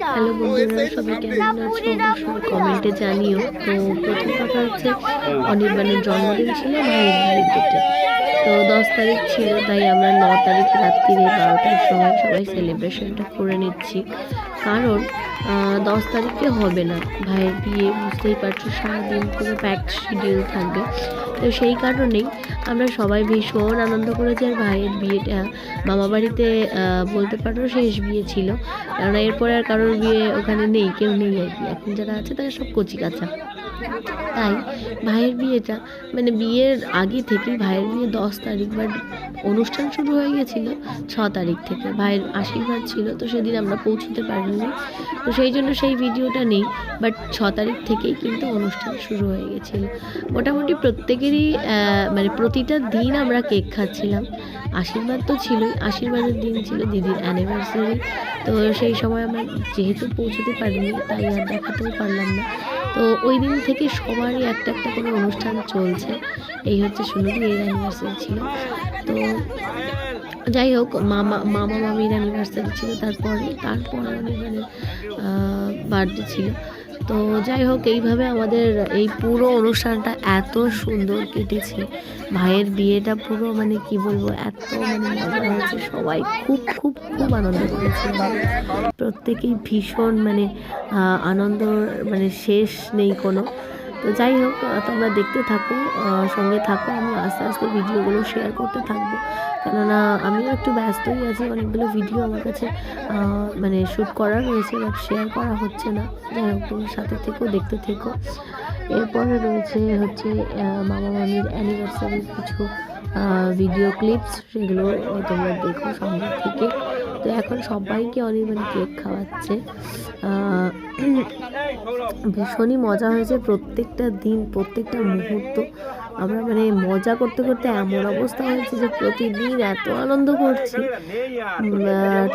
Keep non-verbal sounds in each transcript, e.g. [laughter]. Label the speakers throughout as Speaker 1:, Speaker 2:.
Speaker 1: Hello বন্ধুরা সবাই কেমন আছো? অবশ্যই কমেন্টে জানিও। তো প্রথম কথা হচ্ছে অনির্বাণের জন্মদিন ছিল তো দশ তারিখ ছিল তাই আমরা ন তারিখ রাত্রিরে বারোটার সময় সবাই সেলিব্রেশনটা করে নিচ্ছি। কারণ আহ, দশ তারিখে হবে না। ভাইয়ের বিয়ে বুঝতেই পারছ সারাদিন পুরো প্যাক শিডিউল থাকবে তো সেই কারণেই আমরা সবাই ভীষণ আনন্দ করেছি আর ভাইয়ের বিয়েটা। মামা বাড়িতে বলতে পারো শেষ বিয়ে ছিল। কারণ এরপরে আর কারোর বিয়ে ওখানে নেই, কেউ নেই আর কি। এখন যারা আছে তারা সব কচি কাঁচা। তাই ভাইয়ের বিয়েটা মানে বিয়ের আগে থেকেই ভাইয়ের বিয়ে দশ তারিখ বাট অনুষ্ঠান শুরু হয়ে গেছিল ছ তারিখ থেকে। ভাইয়ের আশীর্বাদ ছিল, তো সেদিন আমরা পৌঁছতে পারিনি। তো সেই জন্য সেই ভিডিওটা নেই বাট ছ তারিখ থেকেই কিন্তু অনুষ্ঠান শুরু হয়ে গেছিল। মোটামুটি প্রত্যেকেরই মানে প্রতিটা দিন আমরা কেক খাচ্ছিলাম। আশীর্বাদ তো ছিলই, আশীর্বাদের দিন ছিল দিদির অ্যানিভার্সারি তো সেই সময় আমরা যেহেতু পৌঁছতে পারিনি, তাই আর দেখাতেও পারলাম না। তো ওই দিন থেকে সবারই একটা একটা করে অনুষ্ঠান চলছে। এই হচ্ছে সুন্দর এর অ্যানিভার্সারি ছিল। তো যাই হোক, মামা মামা মামির অ্যানিভার্সারি ছিল, তারপরে তারপরে অনির্বাণের বার্থডে ছিল। তো যাই হোক, এইভাবে আমাদের এই পুরো অনুষ্ঠানটা এত সুন্দর কেটেছে। ভাইয়ের বিয়েটা পুরো মানে কি বলব, এত মানে মজা হয়েছে। সবাই খুব খুব খুব আনন্দ করেছে প্রত্যেকেই ভীষণ মানে আনন্দ মানে শেষ নেই কোনো। তো যাই হোক তোমরা দেখতে থাকো সঙ্গে থাকো, আমি আস্তে আস্তে ভিডিওগুলো শেয়ার করতে থাকব। কেননা আমিও একটু ব্যস্তই আছি, অনেকগুলো ভিডিও আমার কাছে মানে শ্যুট করা রয়েছে বাট শেয়ার করা হচ্ছে না। যাই হোক, তোমার সাথে থেকেও দেখতে থেকো। এরপরে রয়েছে হচ্ছে মামা মামির অ্যানিভার্সারির কিছু ভিডিও ক্লিপস সেগুলো তোমরা দেখো সঙ্গে থেকে। তো এখন সবাইকে অনির্বাণ কেক খাওয়াচ্ছে। ভীষণই মজা হয়েছে প্রত্যেকটা দিন, প্রত্যেকটা মুহূর্ত। আমরা মানে মজা করতে করতে এমন অবস্থা হয়েছে যে প্রতিদিন এত আনন্দ করছি।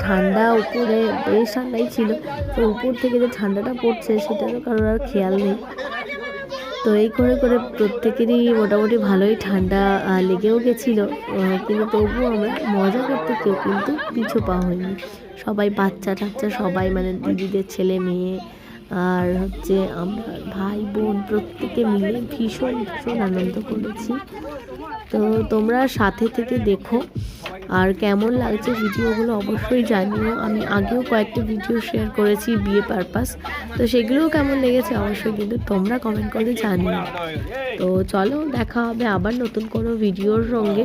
Speaker 1: ঠান্ডা উপরে, বেশ ঠান্ডাই ছিল। তো উপর থেকে যে ঠান্ডাটা পড়ছে সেটারও কারোর আর খেয়াল নেই। তো এই করে করে প্রত্যেকেরই মোটামুটি ভালোই ঠান্ডা লেগেও গেছিল। কিন্তু তবুও আমরা মজা করতে কেউ কিন্তু পিছু পা হয়নি। সবাই বাচ্চা টাচ্চা, সবাই মানে দিদিদের ছেলে মেয়ে, আর হচ্ছে আমরা ভাই বোন প্রত্যেকে মিলে ভীষণ ভীষণ আনন্দ করেছি। তো তোমরা সাথে থেকে দেখো। আর কেমন লাগছে ভিডিওগুলো অবশ্যই জানিও। আমি আগেও কয়েকটা ভিডিও শেয়ার করেছি বিয়ে পারপাস তো সেগুলোও কেমন লেগেছে অবশ্যই কিন্তু তোমরা কমেন্ট করে জানিও। তো চলো দেখা হবে আবার নতুন কোনো ভিডিওর সঙ্গে।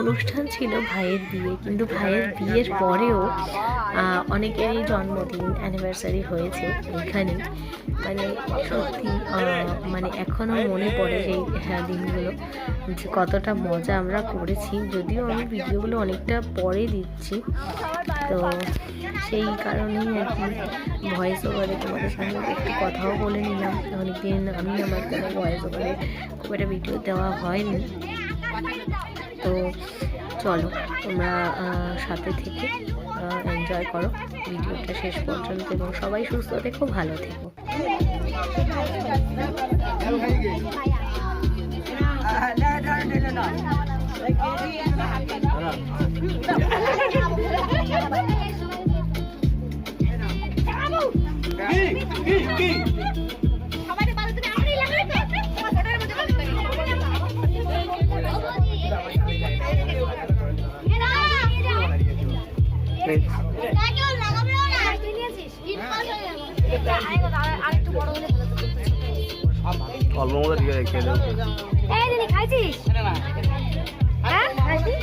Speaker 1: অনুষ্ঠান ছিল ভাইয়ের বিয়ে, কিন্তু ভাইয়ের বিয়ের পরেও অনেকেরই জন্মদিন অ্যানিভার্সারি হয়েছে এখানে। মানে সত্যি মানে এখনও মনে পড়ে সেই হ্যাঁ দিনগুলো। যে কতটা মজা আমরা করেছি, যদিও আমি ভিডিওগুলো অনেকটা পরে দিচ্ছি। তো সেই কারণেই আর কি ভয়েস ওভারে তোমাদের সঙ্গে একটু কথাও বলে নিলাম। অনেকদিন আমি আমার কোনো ভয়েস ওভারে খুব একটা ভিডিও দেওয়া হয়নি। তো চলো, তোমরা সাথে থেকে এনজয় করো। ভিডিওটা শেষ পর্যন্ত এবং সবাই সুস্থ থেকো, ভালো থেকো।
Speaker 2: অল্প মতো আছে খেয়ে দেবো
Speaker 3: এই দিদি খাইছিস হ্যাঁ খাইছিস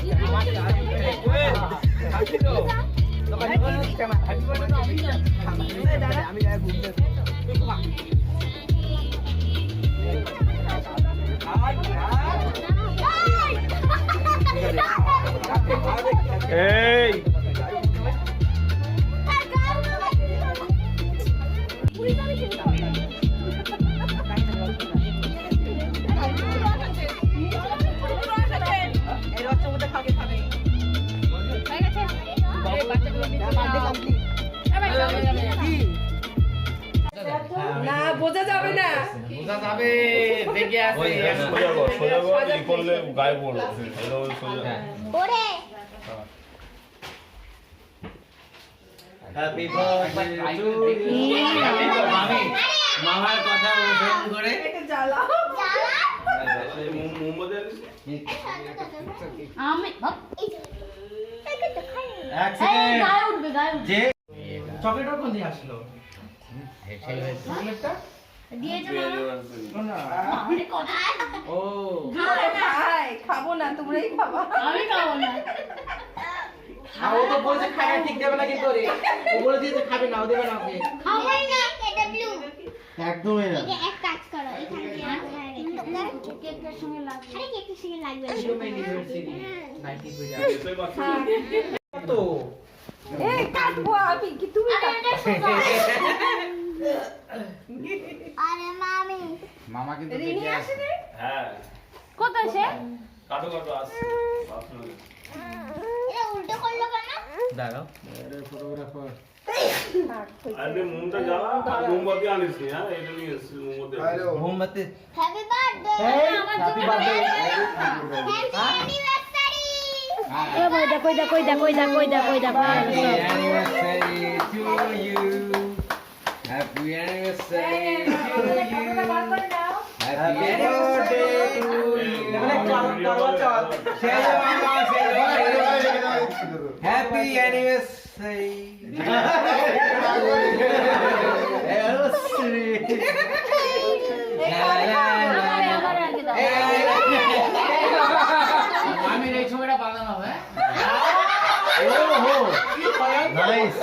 Speaker 4: বোঝা যাবে
Speaker 5: দেখে আসে।
Speaker 2: সোজা কর সোজা কর ই করলে গায়ে পড়বে সোজা সোজা
Speaker 3: ওরে।
Speaker 5: হ্যাপি বার্থডে টু মামি। মামার কথা অনুসরণ করে।
Speaker 4: এটা জ্বালা
Speaker 6: চকলেটটা কোন দিয়ে আসলো?
Speaker 5: চকলেটটা?
Speaker 4: খাব না। তোমরাই খাবা।
Speaker 3: আমি খাব না।
Speaker 6: আর তো বলছে খায় ঠিক দেবে না কি করে ও বলে দিয়েছে খাবে না ও দেবে না ওকে।
Speaker 7: খাবার না এটা ব্লু
Speaker 5: একদমই না।
Speaker 7: এটা এক কাজ করো এখানে কেকের সঙ্গে লাগবে। আরে কেকের সঙ্গে লাগবে।
Speaker 6: ইউনিভার্সিটি 90 হয়ে। যাবে তো
Speaker 4: এই কাটবো আমি কি তুমি কাটবো? [laughs]
Speaker 7: এটা সুপার। আরে মামি
Speaker 5: মামা কিন্তু দেখে আসে
Speaker 4: আসেনি
Speaker 2: হ্যাঁ
Speaker 3: কোথায় সে
Speaker 2: কাটো কাটো আসছে।
Speaker 7: এটা উল্টো করল কেন
Speaker 5: দাঁড়াও ফটোগ্রাফার
Speaker 2: আরে জ্বালা আর মোমবাতি আনিস নি, হ্যাঁ এটা নিয়ে মোমবাতি
Speaker 5: মোমবাতি
Speaker 7: happy birthday
Speaker 6: happy birthday
Speaker 7: happy anniversary
Speaker 5: to you happy birthday to you happy anniversary
Speaker 3: দাও
Speaker 5: আমি এই ছবিটা বানানো হবে নাইস